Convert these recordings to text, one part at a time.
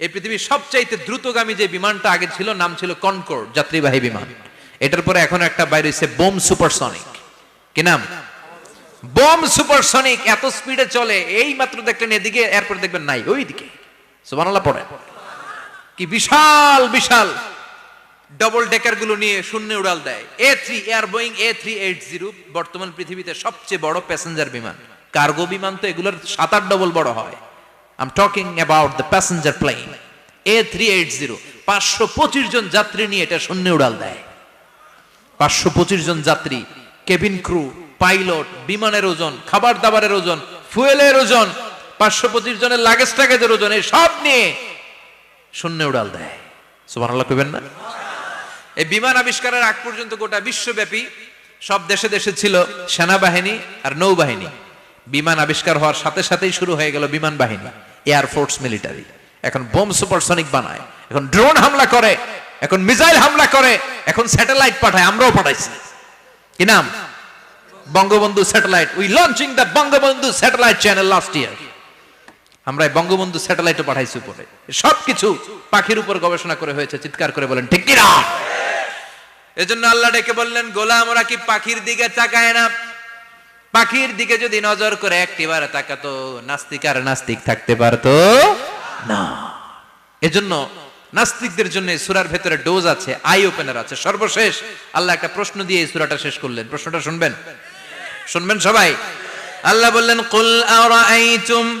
এই পৃথিবীর সবচাইতে দ্রুতগামী যে বিমানটা আগে ছিল, নাম ছিল কনকোর্ড যাত্রীবাহী বিমান। এটার পরে এখন একটা বাইরে হচ্ছে বোম সুপারসনিক কি নাম? বোম সুপারসনিক এত স্পিডে চলে, এই মাত্র দেখলেন এদিকে, এরপর দেখবেন নাই, ওইদিকে। সুবহানাল্লাহ পড়ে কি বিশাল বিশাল। ডবল ডেকারগুলো নিয়ে শূন্য উড়াল দেয়। A three air Boeing A three eight zero বর্তমান পৃথিবীতে সবচেয়ে বড় প্যাসেঞ্জার বিমান। কার্গো বিমান তো এগুলোর সাত আট ডবল বড় হয়। I'm talking about the passenger plane A three eight zero পাঁচশো পঁচিশ জন যাত্রী নিয়ে এটা শূন্য উড়াল দেয়। পাঁচশো পঁচিশ জন যাত্রী কেবিন ক্রু পাইলট বিমানের ওজন খাবার দাবারের ওজন ফুয়েলের ওজন, পাঁচশো পঁচিশ জনের লাগেজ টাগেজের ওজন, এই সব নিয়ে শূন্য উড়াল দেয়। আল্লাহ কইবেন না? এই বিমান আবিষ্কারের আগ পর্যন্ত গোটা বিশ্বব্যাপী সব দেশে দেশে ছিল সেনাবাহিনী আর নৌবাহিনী। বিমান আবিষ্কার হওয়ার সাথে সাথেই শুরু হয়ে গেল বিমান বাহিনী। এয়ারফোর্স মিলিটারি এখন বোম সুপারসনিক বানায়, এখন ড্রোন হামলা করে, এখন মিসাইল হামলা করে, এখন স্যাটেলাইট পাঠায়, আমরাও পাঠাইছি। কি নাম? Bangabandhu satellite. We launching the Bangabandhu satellite channel last year আমরা বঙ্গবন্ধু স্যাটেলাইটও পাঠাইছি উপরে। সবকিছু পাখির উপর গবেষণা করে হয়েছে, চিৎকার করে বলেন, ঠিক কিনা এজন্য আল্লাহ ডেকে বললেন, গোলাম, ওরা কি পাখির দিকে তাকায় না? পাখির দিকে যদি নজর করে একটিবার তাকাতো, নাস্তিক আর নাস্তিক থাকতে পারতো না। এজন্য নাস্তিকদের জন্য সুরার ভেতরে ডোজ আছে, আই ওপেনার আছে। সর্বশেষ আল্লাহ একটা প্রশ্ন দিয়ে এই সূরাটা শেষ করলেন। প্রশ্নটা শুনবেন? শুনবেন সবাই? আল্লাহ বললেন, কুল আরাআইতুম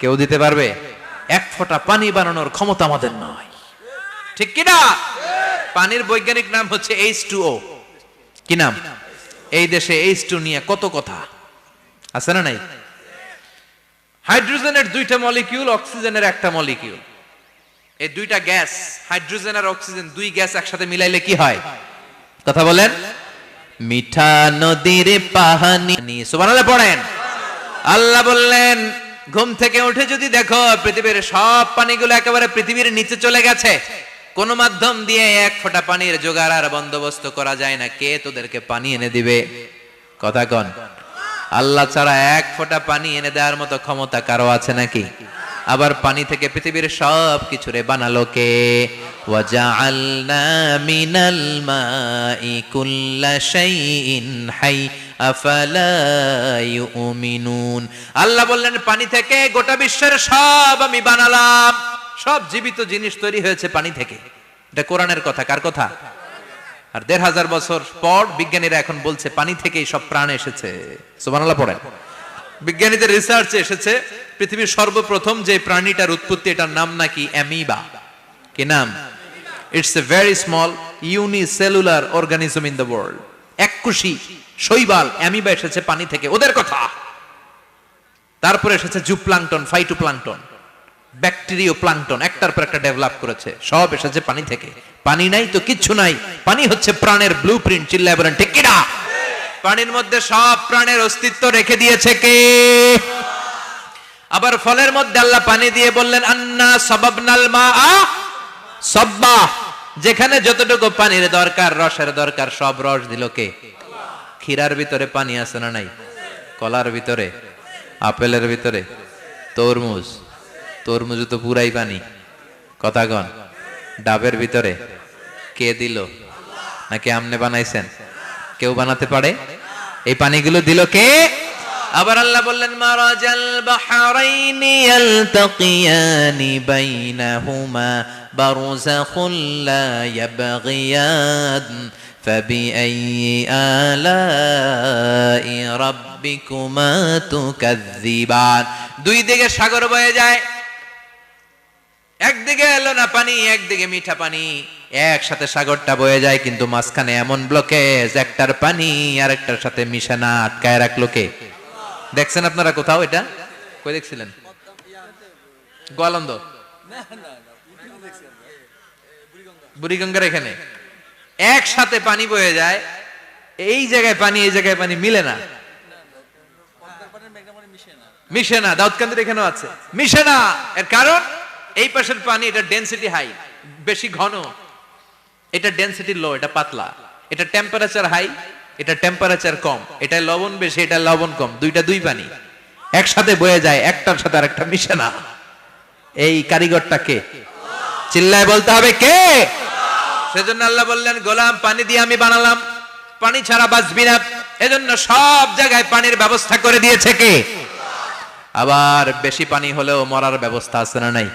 কেউ দিতে পারবে? এক ফোঁটা পানি বানানোর ক্ষমতা আমাদের নয় ঠিক কিনা পানির বৈজ্ঞানিক নাম হচ্ছে এইচ টু ও। কি নাম? এই দেশে এইচ টু নিয়ে কত কথা? আছে না নাই? হাইড্রোজেনের দুইটা মলিকিউল, অক্সিজেনের একটা মলিকিউল। এই দুইটা গ্যাস, হাইড্রোজেন আর অক্সিজেন, দুই গ্যাস একসাথে মিলাইলে কি হয়? কথা বলেন। মিঠা নদীর পাহানি। সুবহানাল্লাহ পড়েন। আল্লাহ বললেন ঘুম থেকে উঠে যদি দেখো, পৃথিবীর সব পানিগুলো একেবারে পৃথিবীর নিচে চলে গেছে। কোন মাধ্যম দিয়ে এক ফোঁটা পানির জোগাড় আর বন্দোবস্ত করা যায় না। কে তোদেরকে পানি এনে দিবে? কথা কন। আল্লাহ ছাড়া এক ফোঁটা পানি এনে দেওয়ার মতো ক্ষমতা কারও আছে নাকি? আবার পানি থেকে পৃথিবীর সব কিছুরে বানালো কে? ওয়াজআলনা মিনাল হাই। আল্লাহ বললেন, পানি থেকে গোটা বিশ্বের সব আমি বানালাম। সব জীবিত জিনিস তৈরি হয়েছে পানি থেকে। এটা কোরআনের কথা, কার কথা? আর দেড় হাজার বছর পর বিজ্ঞানীরা এখন বলছে, পানি থেকেই সব প্রাণ এসেছে। সুবহানাল্লাহ, পড়েন। বিজ্ঞানীদের রিসার্চে এসেছে, পৃথিবীর সর্বপ্রথম যে প্রাণীটার উৎপত্তি, এটার নাম নাকি অ্যামিবা। কি নাম? It's a very small unicellular organism in the world এককুশি শৈবাল, অ্যামিবা এসেছে পানি থেকে, ওদের কথা। তারপরে এসেছে জুপ্লাংটন, ফাইটোপ্লাংটন ব্যাকটেরিও প্লাংটন একটার পর একটা ডেভেলপ করেছে। সব এসেছে পানি থেকে। পানি নাই তো কিচ্ছু নাই। পানি হচ্ছে প্রাণের ব্লু প্রিন্ট চিল্লায় ঠিক কিনা? পানির মধ্যে সব প্রাণের অস্তিত্ব রেখে দিয়েছে কে? আবার ফলের মধ্যে আল্লাহ পানি দিয়ে বললেন, আন্না সবাবনাল মা সব্বা। যেখানে যতটুকু পানির দরকার, রসের দরকার, সব রস দিল কে? ক্ষীরার ভিতরে পানি আছে না নাই? কলার ভিতরে, আপেলের ভিতরে, তরমুজ। তরমুজ তো পুরাই পানি। কথাগণ ডাবের ভিতরে কে দিল? নাকি আমনে বানাইছেন? কেউ বানাতে পারে? এই পানিগুলো দিল কে? আবার আল্লাহ বললেন, মারাজাল বাহরাইনি ইয়ালতাকিয়ানি বাইনাহুমা বারযাখুল লা ইয়াবগিয়ান। فبأي آلاء ربكما تكذبان দুই দিকে সাগর বয়ে যায় একদিকে এলো না পানি একদিকে মিঠা পানি একসাথে সাগরটা বয়ে যায় কিন্তু মাঝখানে এমন ব্লকেজ একটার পানি আর একটার সাথে মিশে না আটকায় রাখলো কে দেখছেন আপনারা কোথাও এটা কই দেখছিলেন গোয়ালন্দ বুড়িগঙ্গার এখানে একসাথে পানি বয়ে যায়, এই জায়গায় পানি, এই জায়গায় পানি মিলে না। মিশে না, দাউদকান্দির এখানেও আছে। মিশে না, এর কারণ এই পাশের পানি, এটা ডেনসিটি হাই বেশি ঘন। এটা ডেনসিটি লো এটা পাতলা। এটা টেম্পারেচার হাই এটা টেম্পারেচার কম। এটা লবণ বেশি, এটা লবণ কম। দুইটা দুই পানি। একসাথে বয়ে যায়, একটার সাথে আরেকটা মিশে না। এই কারিগরটা কে? চিল্লায় বলতে হবে কে? সেজন্য আল্লাহ বললেন, গোলাম, পানি দিয়ে আমি বানালাম। পানি ছাড়া বাঁচবি না। এজন্য সব জায়গায় পানির ব্যবস্থা করে দিয়েছে কে? আবার বেশি পানি হলেও মরার ব্যবস্থা আছে না নাই?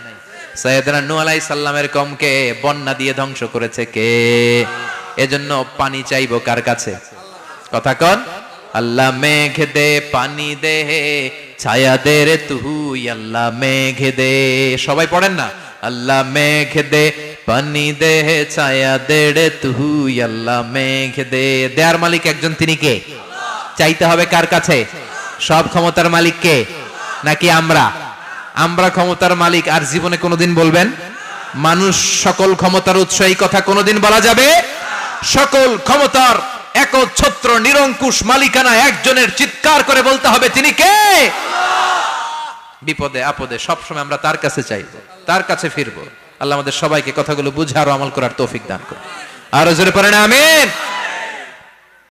সৈয়দনা নূহ আলাইহিস সালামের কমকে বন্যা দিয়ে ধ্বংস করেছে কে? এজন্য পানি চাইব কার কাছে? কথা কন, আল্লাহ মেঘ দে, পানি দে, ছায়া দে রে তুই, আল্লাহ মেঘ দে। সবাই পড়েন না? আল্লাহ মেঘ দে পানি দে ছায়া দে রে তুই আল্লাহ মেঘ দে। দেয়ার মালিক একজন তিনি কে? চাইতে হবে কার কাছে? সব ক্ষমতার মালিক কে? নাকি আমরা? আমরা ক্ষমতার মালিক আর জীবনে কোনোদিন বলবেন? মানুষ সকল ক্ষমতার উৎস, এই কথা কোনোদিন বলা যাবে? সকল ক্ষমতার একচ্ছত্র, নিরঙ্কুশ মালিকানা একজনের চিৎকার করে বলতে হবে তিনি কে? বিপদে, আপদে, সবসময় আমরা তার কাছে চাইব, তার কাছে ফিরবো। আল্লাহ আমাদের সবাইকে কথাগুলো বুঝে আরও আমল করার তৌফিক দান করুন। আরও জোরে পারেন আমিন।